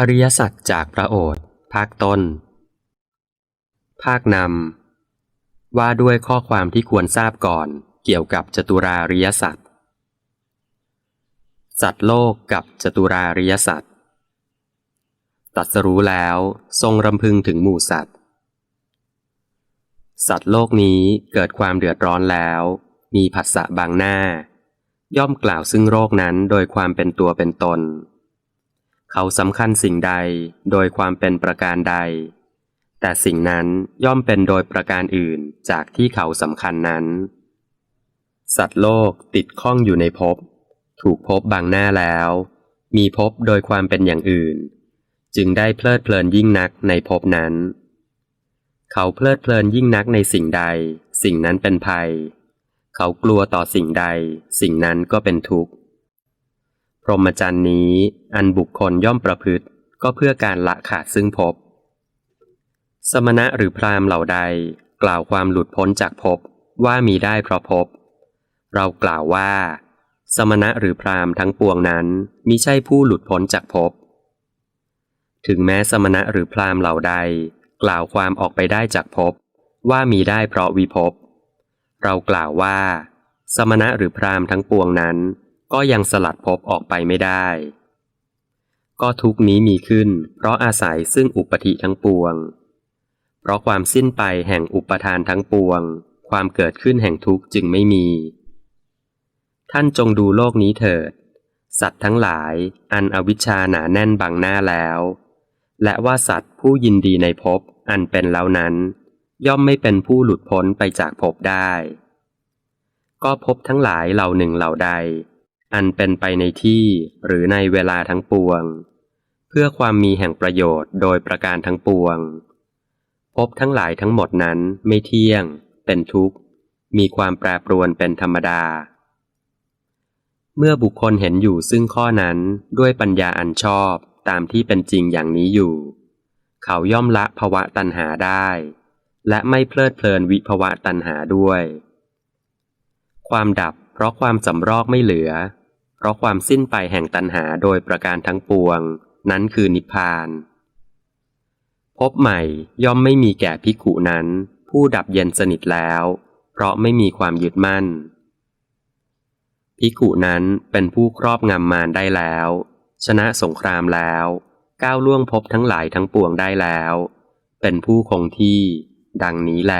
อริยสัจจากพระโอษฐ์ภาคต้น ภาคนำว่าด้วยข้อความที่ควรทราบก่อนเกี่ยวกับจตุราริยสัจสัตว์โลกกับจตุราริยสัจตรัสรู้แล้วทรงรำพึงถึงหมู่สัตว์ สัตว์โลกนี้เกิดความเดือดร้อนแล้ว มีผัสสะบางหน้า ย่อมกล่าวซึ่งโรคนั้นโดยความเป็นตัวเป็นตน เขาสำคัญสิ่งใดโดยความเป็นประการใด แต่สิ่งนั้นย่อมเป็นโดยประการอื่นจากที่เขาสำคัญนั้น สัตว์โลกติดข้องอยู่ในภพ ถูกภพบางหน้าแล้ว มีภพโดยความเป็นอย่างอื่น จึงได้เพลิดเพลินยิ่งนักในภพนั้น เขาเพลิดเพลินยิ่งนักในสิ่งใด สิ่งนั้นเป็นภัย เขากลัวต่อสิ่งใด สิ่งนั้นก็เป็นทุกข์ พรหมจรรย์นี้อันบุคคลย่อมประพฤติ ก็เพื่อการละขาดซึ่งภพ สมณะหรือพราหมณ์เหล่าใด กล่าวความหลุดพ้นจากภพว่ามีได้เพราะภพ เรากล่าวว่า สมณะหรือพราหมณ์ทั้งปวงนั้นมิใช่ผู้หลุดพ้นจากภพ ถึงแม้สมณะหรือพราหมณ์เหล่าใด กล่าวความออกไปได้จากภพว่ามีได้เพราะวิภพ เรากล่าวว่า สมณะหรือพราหมณ์ทั้งปวงนั้น ก็ยังสลัดภพออกไปไม่ได้ ก็ทุกนี้มีขึ้น เพราะอาศัยซึ่งอุปธิทั้งปวง เพราะความสิ้นไปแห่งอุปทานทั้งปวง ความเกิดขึ้นแห่งทุกข์จึงไม่มี ท่านจงดูโลกนี้เถิด สัตว์ทั้งหลาย อันอวิชชาหนาแน่นบังหน้าแล้ว และว่าสัตว์ผู้ยินดีในภพอันเป็นแล้วนั้น ย่อมไม่เป็นผู้หลุดพ้นไปจากภพได้ ก็ภพทั้งหลายเหล่าหนึ่งเหล่าใด อันเป็นไปในที่หรือในเวลาทั้งปวง เพื่อความมีแห่งประโยชน์โดยประการทั้งปวงภพทั้งหลายทั้งหมดนั้นไม่เที่ยง เป็นทุกข์ มีความแปรปรวนเป็นธรรมดา เมื่อบุคคลเห็นอยู่ซึ่งข้อนั้นด้วยปัญญาอันชอบตามที่เป็นจริงอย่างนี้อยู่ เขาย่อมละภวะตัณหาได้ และไม่เพลิดเพลินวิภวะตัณหาด้วย ความดับเพราะความสำรอกไม่เหลือ เพราะความสิ้นไปแห่งตัณหาโดยประการทั้งปวง นั้นคือนิพพานพบใหม่ย่อมไม่มีแก่ภิกุนั้น ผู้ดับเย็นสนิทแล้ว เพราะไม่มีความยึดมั่นภิกุนั้นเป็นผู้ครอบงำมารได้แล้ว ชนะสงครามแล้ว ก้าวล่วงภพทั้งหลายทั้งปวงได้แล้ว เป็นผู้คงที่ ดังนี้แล